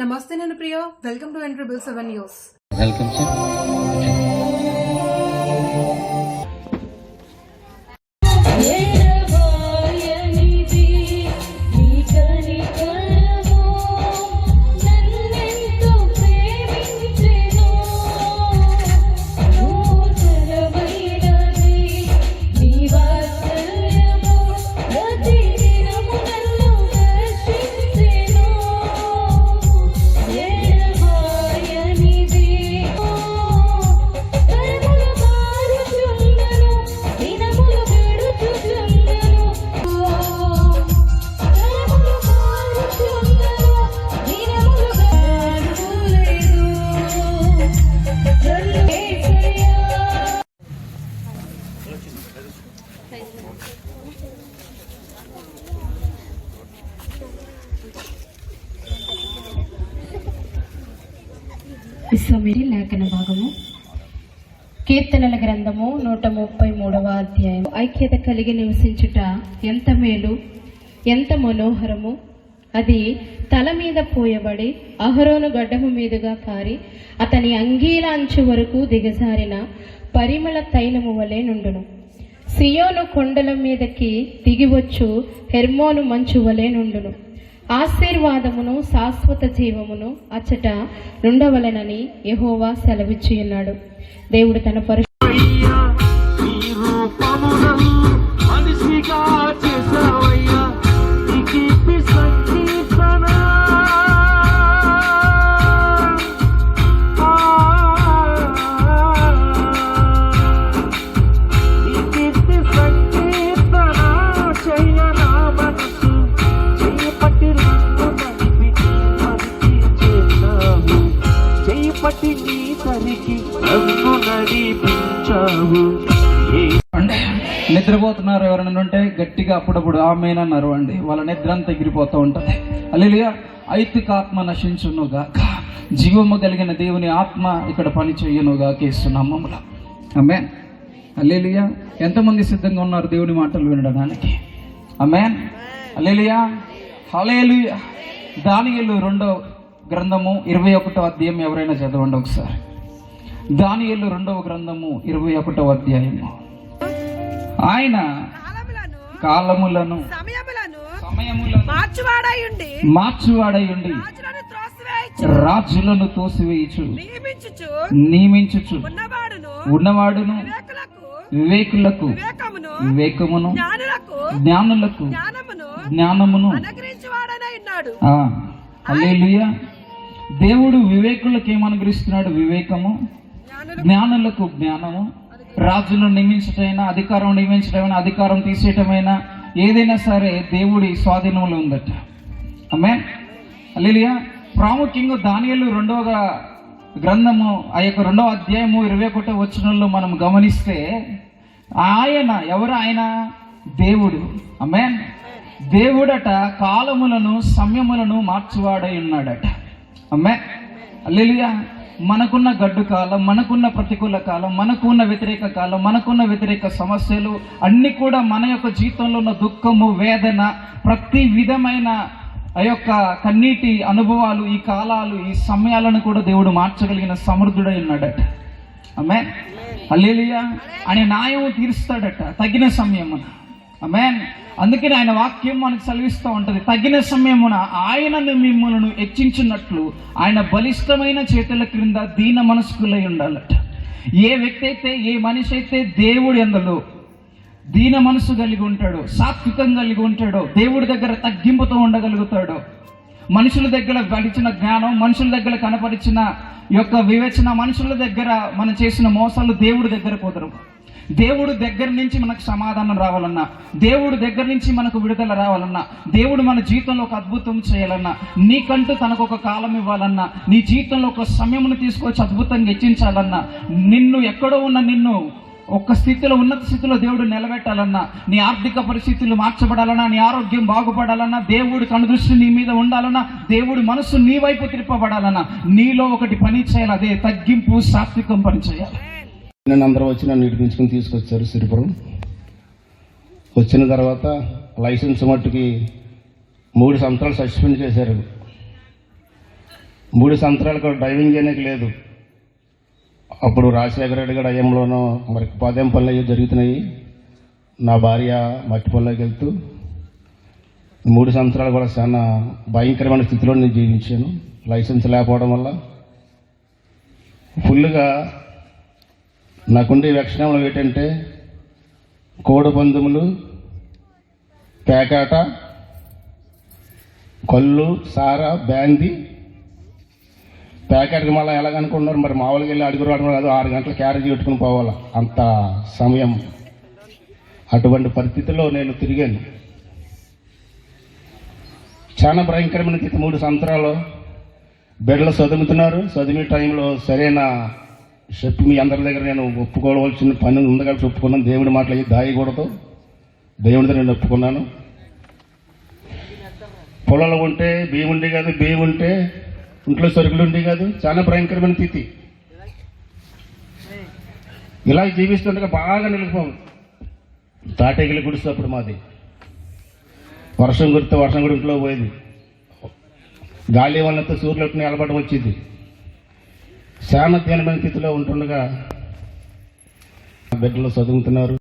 నమస్తే నేను Priya. Welcome to ఎంట్రబుల్ సెవెన్ న్యూస్ వెల్కమ్ సార్ విశ్వమిరి లేఖన భాగము. కీర్తనల గ్రంథము నూట ముప్పై మూడవ అధ్యాయం ఐక్యత కలిగి నివసించుట ఎంత మేలు ఎంత మనోహరము. అది తల మీద పోయబడి అహరోను గడ్డము మీదుగా కారి అతని అంగీల అంచు వరకు దిగజారిన పరిమళ తైలము వలె నుండును. సియోను కొండల మీదకి దిగివచ్చు హెర్మోను మంచు వలె నుండును. ఆశీర్వాదమును శాశ్వత జీవమును అచ్చట నుండవలెనని యహోవా సెలవిచ్చియున్నాడు. దేవుడు తన పరి నీ నన్ను నడిపించావు. నిద్రపోతున్నారు ఎవరైనా ఉంటే గట్టిగా అప్పుడప్పుడు ఆమెనన్నారు అండి. వాళ్ళ నిద్ర అంతా ఎగిరిపోతూ ఉంటుంది. అల్లెలుగా ఐతిక ఆత్మ నశించునుగా. జీవము కలిగిన దేవుని ఆత్మ ఇక్కడ పని చేయనుగా కేస్తున్నామముల అమ్మే అల్లెలియా ఎంతమంది సిద్ధంగా ఉన్నారు దేవుని మాటలు వినడానికి? అమ్మే అల్లెలియా హలేలు దానియలు రెండో గ్రంథము ఇరవై ఒకటో అధ్యాయం ఎవరైనా చదవండి ఒకసారి. దానియలు రెండవ గ్రంథము ఇరవై ఒకటవ అధ్యాయము. ఆయన కాలములను సమయములను సమయములను మార్చువాడయుండి మార్చువాడయుండి రాజులను తోసివేయుచు నియమించుచు ఉన్నవాడును వివేకులకు వివేకమును జ్ఞానులకు జ్ఞానమును జ్ఞానమును అనుగ్రహించువాడనై ఉన్నాడు. దేవుడు వివేకులకు ఏమనుగ్రహిస్తున్నాడు? వివేకము. జ్ఞానులు జ్ఞానులకు జ్ఞానము. రాజులను నియమించటమైనా అధికారం నియమించటమైనా అధికారం తీసేయటమైనా ఏదైనా సరే దేవుడి స్వాధీనంలో ఉందట. ఆమె అల్లిలియా ప్రాముఖ్యంగా దానియలు రెండవ గ్రంథము ఆ యొక్క రెండవ అధ్యాయము ఇరవై ఒకటో వచనంలో మనం గమనిస్తే ఆయన ఎవరు ఆయన? దేవుడు. ఆమె దేవుడట కాలములను సమయములను మార్చువాడై ఉన్నాడట. అమ్మే. అల్లెలుగా మనకున్న గడ్డు కాలం మనకున్న ప్రతికూల కాలం మనకున్న వ్యతిరేక కాలం మనకున్న వ్యతిరేక సమస్యలు అన్నీ కూడా మన యొక్క జీవితంలో ఉన్న దుఃఖము వేదన ప్రతి విధమైన ఆ యొక్క కన్నీటి అనుభవాలు ఈ కాలాలు ఈ సమయాలను కూడా దేవుడు మార్చగలిగిన సమర్థుడై ఉన్నాడట. అమ్మే. అల్లేలియా. అనే న్యాయం తీరుస్తాడట తగిన సమయం అమెన్ అందుకని ఆయన వాక్యం మనకు సెలవిస్తూ ఉంటుంది. తగిన సమయమున ఆయనను మిమ్మల్ని హెచ్చించినట్లు ఆయన బలిష్టమైన చేతుల క్రింద దీన మనస్కులై ఉండాలట. ఏ వ్యక్తి అయితే ఏ మనిషి అయితే దేవుడు ఎందులో దీన మనసు కలిగి ఉంటాడో సాత్వికం కలిగి ఉంటాడో దేవుడి దగ్గర తగ్గింపుతో ఉండగలుగుతాడో మనుషుల దగ్గర గడిచిన జ్ఞానం మనుషుల దగ్గర కనపరిచిన యొక్క వివేచన మనుషుల దగ్గర మనం చేసిన మోసాలు దేవుడి దగ్గర కుదరవు. దేవుడు దగ్గర నుంచి మనకు సమాధానం రావాలన్నా దేవుడు దగ్గర నుంచి మనకు విడుదల రావాలన్నా దేవుడు మన జీవితంలో ఒక అద్భుతం చేయాలన్నా నీకంటూ తనకు ఒక కాలం ఇవ్వాలన్నా నీ జీవితంలో ఒక సమయమును తీసుకొచ్చి అద్భుతంగా హెచ్చించాలన్నా నిన్ను ఎక్కడో ఉన్న నిన్ను ఒక్క స్థితిలో ఉన్నత స్థితిలో దేవుడు నిలబెట్టాలన్నా నీ ఆర్థిక పరిస్థితులు మార్చబడాలన్నా నీ ఆరోగ్యం బాగుపడాలన్నా దేవుడి కనుదృష్టి నీ మీద ఉండాలన్నా దేవుడి మనసు నీ వైపు తిప్పబడాలన్నా నీలో ఒకటి పని చేయాలి అదే తగ్గింపు సాత్వికం పని చేయాలి నన్ను అందరూ వచ్చి నన్ను ఇడిపించుకుని తీసుకొచ్చారు సిరిపురం. వచ్చిన తర్వాత లైసెన్స్ మట్టుకి మూడు సంవత్సరాలు సస్పెండ్ చేశారు. మూడు సంవత్సరాలకు డ్రైవింగ్ చేయడానికి లేదు. అప్పుడు రాజశేఖర రెడ్డి గారు అయ్యంలోనూ మరి ఉపాధ్యాయం పనులు అయ్యి జరుగుతున్నాయి. నా భార్య మట్టి పనులకి వెళ్తూ మూడు సంవత్సరాలు కూడా చాలా భయంకరమైన స్థితిలో నేను జీవించాను. లైసెన్స్ లేకపోవడం వల్ల ఫుల్గా నాకుండే లక్షణాలు ఏంటంటే కోడిపందుములు పేకాట కళ్ళు సారా బ్యాంది. ప్యాకెట్కి మళ్ళీ ఎలాగనుకుంటున్నారు మరి మామూలుగా వెళ్ళి అడుగు రావడం కాదు ఆరు గంటల క్యారేజ్ పెట్టుకుని పోవాలి? అంత సమయం. అటువంటి పరిస్థితుల్లో నేను తిరిగాను. చాలా భయంకరమైన మూడు సంవత్సరాలు బిడ్డలు చదువుతున్నారు చదివే టైంలో సరైన చెప్పి మీ అందరి దగ్గర నేను ఒప్పుకోవాల్సిన పని ఉంది కాబట్టి ఒప్పుకున్నాను. దేవుడి మాటలు అయ్యి దాయకూడదు. దేవుడితో నేను ఒప్పుకున్నాను. పొలాలు ఉంటే బియ్యం ఉండే కాదు బియ్యం ఉంటే ఇంట్లో సరుకులు ఉండి కాదు. చాలా భయంకరమైన స్థితి. ఇలా జీవిస్తుండగా బాగా నిలిపోం తాటగిలి గుడిస్తే అప్పుడు మాది. వర్షం కురితే వర్షం కూడా ఇంట్లో పోయేది. గాలి వల్లతో సూర్యులు నిలబడడం వచ్చింది. చాలా దీనమైన స్థితిలో ఉంటుండగా బిడ్డలు చదువుతున్నారు.